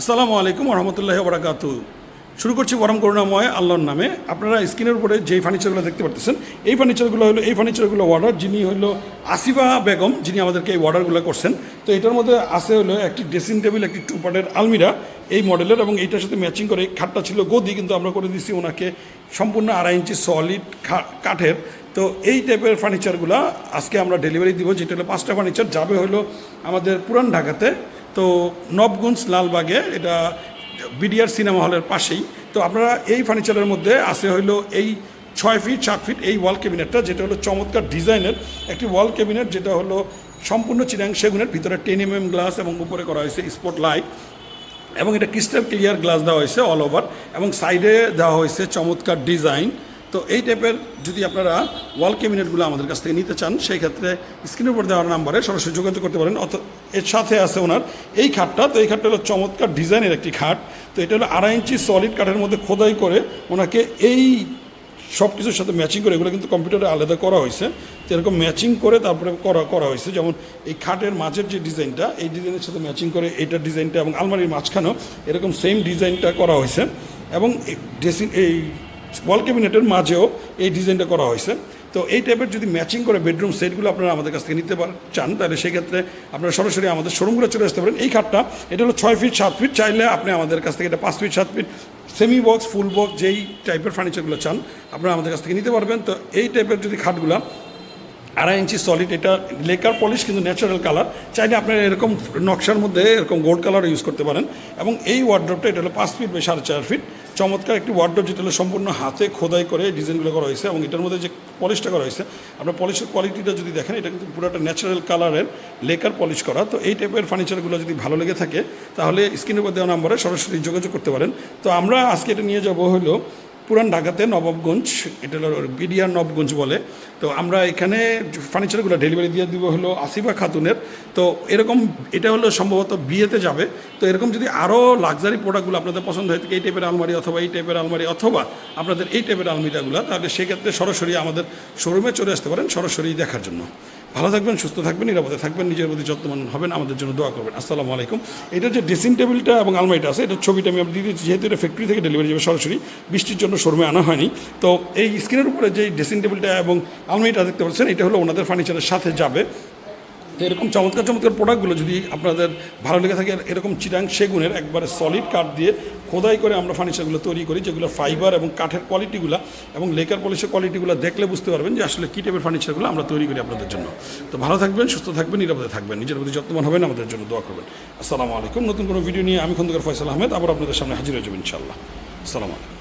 আসসালামু আলাইকুম রহমতুল্লাহ বরাকাত শুরু করছি পরম করুণাময় আল্লাহর নামে। আপনারা স্ক্রিনের উপরে যেই ফার্নিচারগুলো দেখতে পারতেছেন, এই ফার্নিচারগুলো হলো এই ফার্নিচারগুলো অর্ডার যিনি হলো আসিফা বেগম, যিনি আমাদেরকে এই অর্ডারগুলো করছেন। তো এটার মধ্যে আছে হলো একটি ড্রেসিং টেবিল একটি টু পার্টের আলমিরা। এই মডেলের এবং এইটার সাথে ম্যাচিং করে খাটটা ছিল গদি, কিন্তু আমরা করে দিচ্ছি ওনাকে সম্পূর্ণ আড়াই ইঞ্চি সলিড কাঠের। তো এই টাইপের ফার্নিচারগুলো আজকে আমরা ডেলিভারি দিব, যেটা হলো পাঁচটা ফার্নিচার যাবে হলো আমাদের পুরান ঢাকাতে। তো নবগঞ্জ লালবাগে, এটা বিডিআর সিনেমা হলের পাশেই। তো আপনারা এই ফার্নিচারের মধ্যে আছে হইল এই ছয় ফিট সাত ফিট এই ওয়াল ক্যাবিনেটটা যেটা হলো চমৎকার ডিজাইনের একটি ওয়াল ক্যাবিনেট যেটা হলো সম্পূর্ণ চিরাং সেগুনের ভিতরে টেন এম এম গ্লাস এবং উপরে করা হয়েছে স্পট লাইট এবং এটা ক্রিস্টাল ক্লিয়ার গ্লাস দেওয়া হয়েছে অল ওভার এবং সাইডে দেওয়া হয়েছে চমৎকার ডিজাইন তো এই টাইপের যদি আপনারা ওয়াল ক্যাবিনেটগুলো আমাদের কাছ থেকে নিতে চান, সেই ক্ষেত্রে স্ক্রিনের উপর দেওয়ার নাম্বারে সরাসরি যোগাযোগ করতে পারেন। অত এর সাথে আছে ওনার এই খাটটা। তো এই খাটটা হলো চমৎকার ডিজাইনের একটি খাট। তো এটা হলো আড়াই ইঞ্চি সলিড কাঠের মধ্যে খোদাই করে ওনাকে এই সব কিছুর সাথে ম্যাচিং করে, এগুলো কিন্তু কম্পিউটারে আলাদা করা হয়েছে। তো এরকম ম্যাচিং করে তারপরে করা করা হয়েছে। যেমন এই খাটের মাঝের যে ডিজাইনটা, এই ডিজাইনের সাথে ম্যাচিং করে এইটার ডিজাইনটা এবং আলমারির মাঝখানেও এরকম সেম ডিজাইনটা করা হয়েছে। এবং ড্রেসিং এই ওয়াল ক্যাবিনেটের মাঝেও এই ডিজাইনটা করা হয়েছে। তো এই টাইপের যদি ম্যাচিং করে বেডরুম সেটগুলো আপনারা আমাদের কাছ থেকে নিতে চান, তাহলে সেক্ষেত্রে আপনারা সরাসরি আমাদের শোরুমগুলো চলে আসতে পারেন। এই খাটটা, এটা হলো ছয় ফিট সাত ফিট চাইলে আপনি আমাদের কাছ থেকে এটা পাঁচ ফিট সাত feet semi box full box যেই টাইপের ফার্নিচারগুলো চান, আপনারা আমাদের কাছ থেকে নিতে পারবেন। তো এই টাইপের যদি খাটগুলো আড়াই ইঞ্চি সলিড এটা লেকার পলিশ কিন্তু ন্যাচারাল কালার চাইলে আপনারা এরকম নকশার মধ্যে এরকম গোল্ড কালার ইউজ করতে পারেন। এবং এই ওয়ার্ড্রপটা এটা হলো পাঁচ ফিট বা সাড়ে চার ফিট চমৎকার একটি ওয়ার্ড্রপ যেটা হলো সম্পূর্ণ হাতে খোদাই করে ডিজাইনগুলো করা হয়েছে। এবং এটার মধ্যে যে পলিশটা করা হয়েছে, আপনার পলিশের কোয়ালিটিটা যদি দেখেন, এটা কিন্তু পুরোটা ন্যাচারাল কালারের লেকার পলিশ করা। তো এই টাইপের ফার্নিচারগুলো যদি ভালো লেগে থাকে, তাহলে স্ক্রিনের উপর দেওয়া নম্বরে সরাসরি যোগাযোগ করতে পারেন। তো আমরা আজকে এটা নিয়ে যাব হলো পুরান ঢাকাতে নবাবগঞ্জ, এটা হলো বিডিআর নবগঞ্জ বলে। তো আমরা এখানে ফার্নিচারগুলো ডেলিভারি দিয়ে দিব হলো আসিফা খাতুনের। তো এরকম, এটা হলো সম্ভবত বিয়েতে যাবে। তো এরকম যদি আরও লাক্সারি প্রোডাক্টগুলো আপনাদের পছন্দ হয়ে, এই টাইপের আলমারি অথবা এই টাইপের আলমারি অথবা আপনাদের এই টাইপের আলমিরাগুলো, তাহলে সেক্ষেত্রে সরাসরি আমাদের শোরুমে চলে আসতে পারেন, সরাসরি দেখার জন্য। ভালো থাকবেন, সুস্থ থাকবেন, নিরাপদে থাকবেন, নিজের প্রতি যত্নবান হবেন, আমাদের জন্য দোয়া করবেন। আসসালামু আলাইকুম। এটা যে ড্রেসিং টেবিলটা এবং আলমারিটা আছে এটার ছবিটা আমি দিয়ে দিচ্ছি যেহেতু এটা ফ্যাক্টরি থেকে ডেলিভারি যাবে সরাসরি, বৃষ্টির জন্য শোরুমে আনা হয়নি। তো এই স্ক্রিনের উপরে যে ড্রেসিং টেবিলটা এবং আলমারিটা দেখতে পাচ্ছেন, এটা হলো ওনাদের ফার্নিচারের সাথে যাবে। তো এরকম চমৎকার চমৎকার প্রোডাক্টগুলো যদি আপনাদের ভালো লেগে থাকে, এরকম চিরাং সেগুনের একবারে সলিড কাঠ দিয়ে খোদাই করে আমরা ফার্নিচারগুলো তৈরি করি, যেগুলো ফাইবার এবং কাঠের কোয়ালিটিগুলো এবং লেকার পলিশের কোয়ালিটিগুলো দেখলে বুঝতে পারবেন যে আসলে কী টাইপের ফার্নিচারগুলো আমরা তৈরি করি আপনাদের জন্য। তো ভালো থাকবেন, সুস্থ থাকবেন, নিরাপদে থাকবেন। নিজের প্রতি যত্নবান হবেন, আমাদের জন্য দোয়া করবেন। আসসালামু আলাইকুম। নতুন কোনো ভিডিও নিয়ে আমি খন্দকার ফয়সাল আহমেদ, আবার আপনাদের সামনে হাজির হয়ে যাবেন ইনশাল্লাহ আসসালামু আলাইকুম।